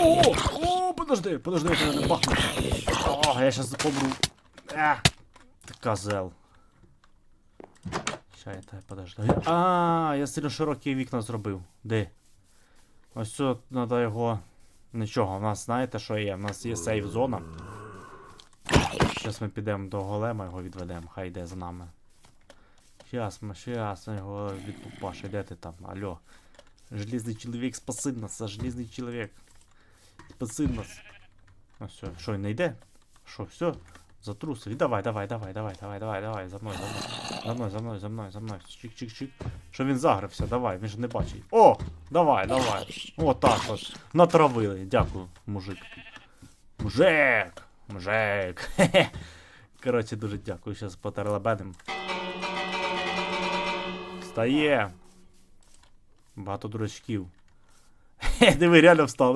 О, о, подожди, подожди, не бахну. О, я щас помру. А, ти козел. Ща я тебе подожди. А, я сильно широкі вікна зробив. Де? Ось тут треба його. Нічого, у нас знаєте, що є? У нас є сейф зона. Зараз ми підемо до голема, його відведемо, хай йде за нами. Щас, ми, щас, його відпупаш, де ти там, алло. Железний чоловік, спаси нас, а железний чоловік. Спаси нас. Ну все, що, не йде? Що, все? Затрусили. Давай, давай, давай, давай, давай, давай, давай, за мною, за мною. За мною, за мною, за мною, за мною. Чик-чик-чик. Що він загрився, давай, він ж не бачить. О! Давай, давай. Отак от. Натравили. Дякую, мужик. Мужик! Мужик! Хе-хе. Коротше, дуже дякую. Зараз потерелебедим. Встає. Багато дурачків. Хе, диви, реально встали.